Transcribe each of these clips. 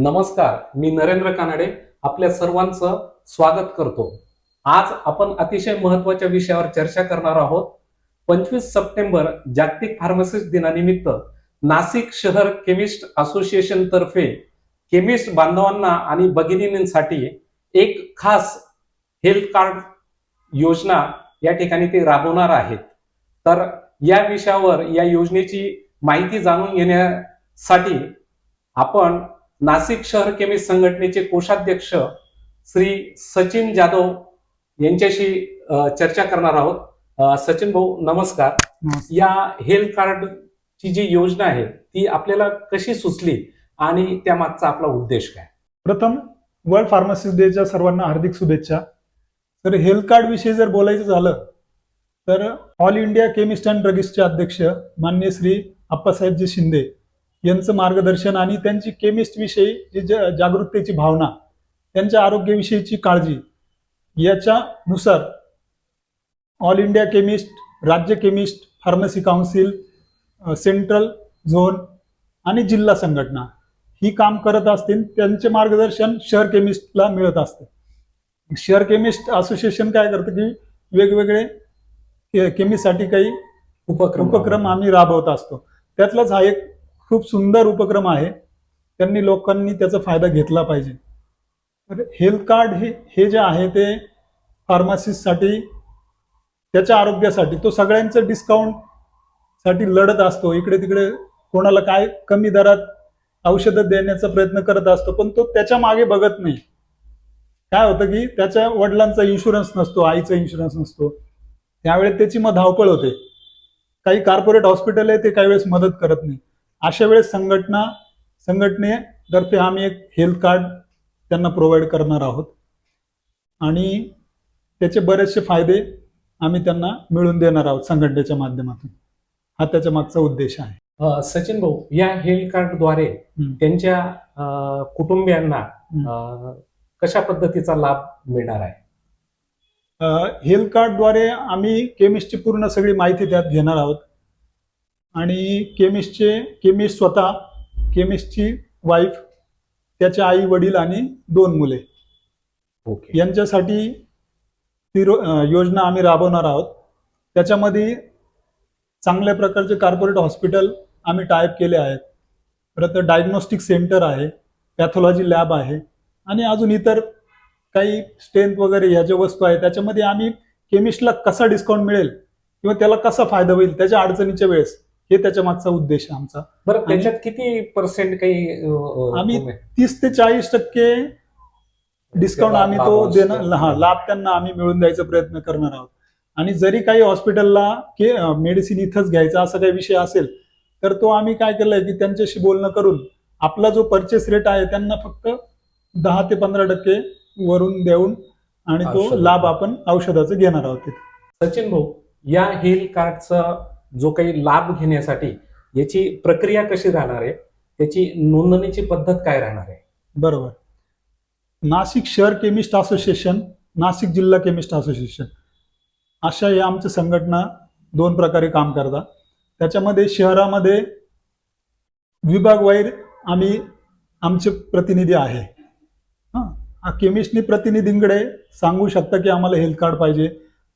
नमस्कार मी नरेंद्र कानडे आपल्या सर्वांचं स्वागत करतो. आज आपण अतिशय महत्त्वाच्या विषयावर चर्चा करणार आहोत. पंचवीस सप्टेंबर जागतिक फार्मसिस्ट दिनानिमित्त नाशिक शहर केमिस्ट असोसिएशन तर्फे केमिस्ट बांधवांना आणि भगिनींसाठी एक खास हेल्थ कार्ड योजना या ठिकाणी ते राबवणार आहेत. तर या विषयावर या योजनेची माहिती जाणून घेण्यासाठी आपण नाशिक शहर केमिस्ट संघटनेचे कोषाध्यक्ष श्री सचिन जाधव यांच्याशी चर्चा करणार आहोत. सचिन भाऊ नमस्कार. या हेल्थ कार्डची जी योजना आहे ती आपल्याला कशी सुचली आणि त्यामागचा आपला उद्देश काय? प्रथम वर्ल्ड फार्मासिस्ट डेच्या सर्वांना हार्दिक शुभेच्छा. तर हेल्थ कार्ड विषयी जर बोलायचं झालं तर ऑल इंडिया केमिस्ट अँड ड्रगिस्टचे अध्यक्ष मान्य श्री आप्पासाहेबजी शिंदे यांचं मार्गदर्शन आणि त्यांची केमिस्ट विषयी जी जागरूकतेची भावना त्यांच्या आरोग्याविषयीची काळजी याच्यानुसार ऑल इंडिया केमिस्ट राज्य chemist pharmacy council central zone आणि जिल्हा संघटना ही काम करत असतील त्यांचे मार्गदर्शन शहर केमिस्टला मिळत असते. शहर केमिस्ट असोसिएशन काय करतं की वेगवेगळे केमिस्टसाठी काही उपक्रम. उपक्रम आम्ही राबवत असतो. त्यातलाच हा एक खूप सुंदर उपक्रम आहे. त्यांनी लोकांनी त्याचा फायदा घेतला पाहिजे. तर हेल्थ कार्ड हे हे जे आहे ते फार्मासिस्टसाठी त्याच्या आरोग्यासाठी तो सगळ्यांचं डिस्काउंटसाठी लढत असतो. इकडे तिकडे कोणाला काय कमी दरात औषधं देण्याचा प्रयत्न करत असतो पण तो त्याच्यामागे बघत नाही. काय होतं की त्याच्या वडिलांचा इन्शुरन्स नसतो आईचा इन्शुरन्स नसतो. त्यावेळेस त्याची मग धावपळ होते. काही कॉर्पोरेट हॉस्पिटल आहे ते काही वेळेस मदत करत नाही. अशा वेळेस संघटना संघटनेतर्फे आम्ही एक हेल्थ कार्ड त्यांना प्रोव्हाइड करणार आहोत. आणि त्याचे बरेचसे फायदे आम्ही त्यांना मिळवून देणार आहोत संघटनेच्या माध्यमातून. हा त्याच्या मागचा उद्देश आहे. सचिन भाऊ या हेल्थ कार्डद्वारे. त्यांच्या कुटुंबियांना कशा पद्धतीचा लाभ मिळणार आहे? हेल्थ कार्डद्वारे आम्ही केमिस्टची पूर्ण सगळी माहिती त्यात घेणार आहोत. आणि केमिस्टचे केमिस्ट स्वतः केमिस्टची वाईफ त्याचे आई वडील आणि दोन मुले. ओके. यांच्यासाठी ती योजना आम्ही राबवणार आहोत. त्याच्यामध्ये चांगल्या प्रकारचे कॉर्पोरेट हॉस्पिटल आम्ही टायप केले आहेत. परत डायग्नोस्टिक सेंटर आहे पॅथॉलॉजी लॅब आहे आणि अजून इतर काही स्ट्रेंथ वगैरे ह्या ज्या वस्तू आहेत त्याच्यामध्ये आम्ही केमिस्टला कसा डिस्काउंट मिळेल किंवा त्याला कसा फायदा होईल त्याच्या अडचणीच्या वेळेस हे त्याच्या मागचा उद्देश आहे आमचा बरं त्याच्यात किती पर्सेंट काही आम्ही तीस ते चाळीस टक्के डिस्काउंट आम्ही तो. देणं हा लाभ त्यांना आम्ही मिळवून द्यायचा प्रयत्न करणार आहोत आणि जरी काही हॉस्पिटलला की मेडिसिन इथंच घ्यायचा असा काही विषय असेल तर तो आम्ही काय केलंय की त्यांच्याशी बोलणं करून आपला जो परचेस रेट आहे त्यांना फक्त दहा ते पंधरा टक्के वरून देऊन आणि तो. लाभ आपण औषधाचा घेणार आहोत सचिन भाऊ या हेल्थ कार्डचा जो काही लाभ घेण्यासाठी याची प्रक्रिया कशी राहणार आहे त्याची नोंदणीची पद्धत काय राहणार आहे? बरोबर. नाशिक शहर केमिस्ट असोसिएशन नाशिक जिल्हा केमिस्ट असोसिएशन अशा या आमच्या संघटना दोन प्रकारे काम करतात. त्याच्यामध्ये शहरामध्ये विभागवाईर आम्ही आमचे प्रतिनिधी आहे. हां केमिस्टनी प्रतिनिधींकडे सांगू शकता की आम्हाला हेल्थ कार्ड पाहिजे.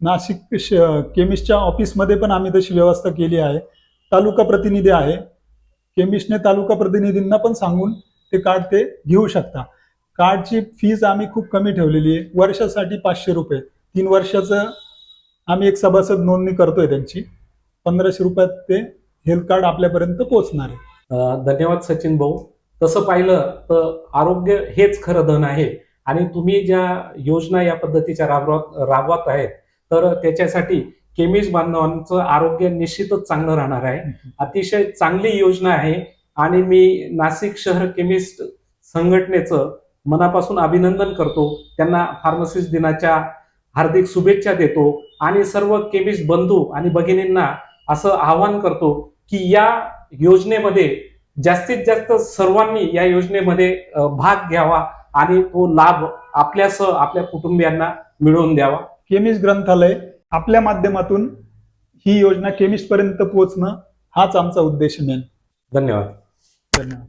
नाशिक श केमिस्टच्या ऑफिसमध्ये पण आम्ही तशी व्यवस्था केली आहे. तालुका प्रतिनिधी आहे. केमिस्टने तालुका प्रतिनिधींना पण सांगून ते कार्ड ते घेऊ शकता. कार्डची फीज आम्ही खूप कमी ठेवलेली आहे. वर्षासाठी पाचशे रुपये. तीन वर्षाचं आम्ही एक सभासद नोंदणी करतोय त्यांची. पंधराशे रुपयात ते हेल्थ कार्ड आपल्यापर्यंत पोहोचणार आहे. धन्यवाद सचिन भाऊ. तसं पाहिलं तर आरोग्य हेच खरं धन आहे. आणि तुम्ही ज्या योजना या पद्धतीच्या राबवत राबवत आहेत तर त्याच्यासाठी केमिस्ट बांधवांचं आरोग्य निश्चितच चांगलं राहणार आहे. अतिशय चांगली योजना आहे आणि मी नाशिक शहर केमिस्ट संघटनेचं मनापासून अभिनंदन करतो. त्यांना फार्मसिस्ट दिनाच्या हार्दिक शुभेच्छा देतो आणि सर्व केमिस्ट बंधू आणि भगिनींना असं आवाहन करतो की या योजनेमध्ये जास्तीत जास्त सर्वांनी या योजनेमध्ये भाग घ्यावा आणि तो लाभ आपल्यासह आपल्या कुटुंबियांना मिळवून द्यावा. केमिस्ट ग्रंथालय आपल्या माध्यमातून ही योजना केमिस्ट पर्यंत पोहोचणं हाच आमचा उद्देश मेन. धन्यवाद. धन्यवाद.